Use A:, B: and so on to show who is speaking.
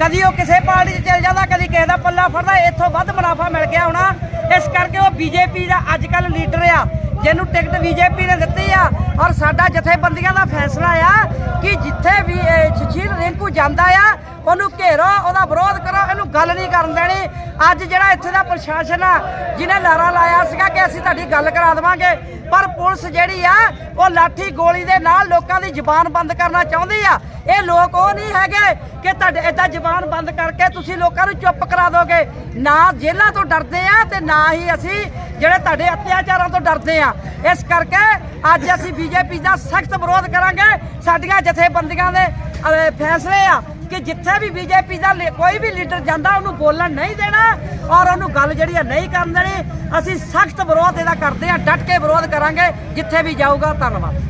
A: ਕਦੀ ਉਹ ਕਿਸੇ ਪਾਰਟੀ 'ਚ ਚਲ ਜਾਂਦਾ, ਕਦੀ ਕਿਸੇ ਦਾ ਪੱਲਾ ਫੜਦਾ, ਇੱਥੋਂ ਵੱਧ ਮੁਨਾਫਾ ਮਿਲ ਗਿਆ ਹੋਣਾ। ਇਸ ਕਰਕੇ ਉਹ ਬੀਜੇਪੀ ਦਾ ਅੱਜ ਕੱਲ ਲੀਡਰ ਆ, ਜਿਹਨੂੰ ਟਿਕਟ ਬੀਜੇਪੀ ਨੇ ਦਿੱਤੀ ਆ। ਔਰ ਸਾਡਾ ਜਥੇਬੰਦੀਆਂ ਦਾ ਫੈਸਲਾ ਆ ਕਿ ਜਿੱਥੇ ਵੀ ਇਹ ਰਿੰਕੂ ਜਾਂਦਾ ਆ, ਉਹਨੂੰ ਘੇਰੋ, ਉਹਦਾ ਵਿਰੋਧ ਕਰੋ। ਗੱਲ ਨਹੀਂ ਕਰਨ ਦੇਣੀ। ਅੱਜ ਜਿਹੜਾ ਇੱਥੇ ਦਾ ਪ੍ਰਸ਼ਾਸਨ ਆ, ਜਿਹਨੇ ਲਾਰਾ ਲਾਇਆ ਸੀਗਾ ਕਿ ਅਸੀਂ ਤੁਹਾਡੀ ਗੱਲ ਕਰਾ ਦੇਵਾਂਗੇ, ਪਰ ਪੁਲਿਸ ਜਿਹੜੀ ਆ, ਉਹ ਲਾਠੀ ਗੋਲੀ ਦੇ ਨਾਲ ਲੋਕਾਂ ਦੀ ਜ਼ੁਬਾਨ ਬੰਦ ਕਰਨਾ ਚਾਹੁੰਦੀ ਆ। ਇਹ ਲੋਕ ਉਹ ਨਹੀਂ ਹੈਗੇ ਕਿ ਤੁਹਾਡੇ ਏਦਾਂ ਜ਼ੁਬਾਨ ਬੰਦ ਕਰਕੇ ਤੁਸੀਂ ਲੋਕਾਂ ਨੂੰ ਚੁੱਪ ਕਰਾ ਦੋਗੇ। ਨਾ ਜੇਲ੍ਹਾਂ ਤੋਂ ਡਰਦੇ ਆ ਤੇ ਨਾ ਹੀ ਅਸੀਂ ਜਿਹੜੇ ਤੁਹਾਡੇ ਅਤਿਆਚਾਰਾਂ ਤੋਂ ਡਰਦੇ ਆ। ਇਸ ਕਰਕੇ ਅੱਜ ਅਸੀਂ ਬੀਜੇਪੀ ਦਾ ਸਖਤ ਵਿਰੋਧ ਕਰਾਂਗੇ, ਸਾਡੀਆਂ ਜਥੇਬੰਦੀਆਂ ਦੇ ਫੈਸਲੇ ਆ। ਕਿ ਜਿੱਥੇ ਵੀ ਬੀਜੇਪੀ ਦਾ ਲੀ- ਕੋਈ ਵੀ ਲੀਡਰ ਜਾਂਦਾ, ਉਹਨੂੰ ਬੋਲਣ ਨਹੀਂ ਦੇਣਾ ਔਰ ਉਹਨੂੰ ਗੱਲ ਜਿਹੜੀ ਆ ਨਹੀਂ ਕਰਨ ਦੇਣੀ। ਅਸੀਂ ਸਖਤ ਵਿਰੋਧ ਇਹਦਾ ਕਰਦੇ ਆ ਡਟ ਕੇ ਵਿਰੋਧ ਕਰਾਂਗੇ, ਜਿੱਥੇ ਵੀ ਜਾਊਗਾ, ਧੰਨਵਾਦ।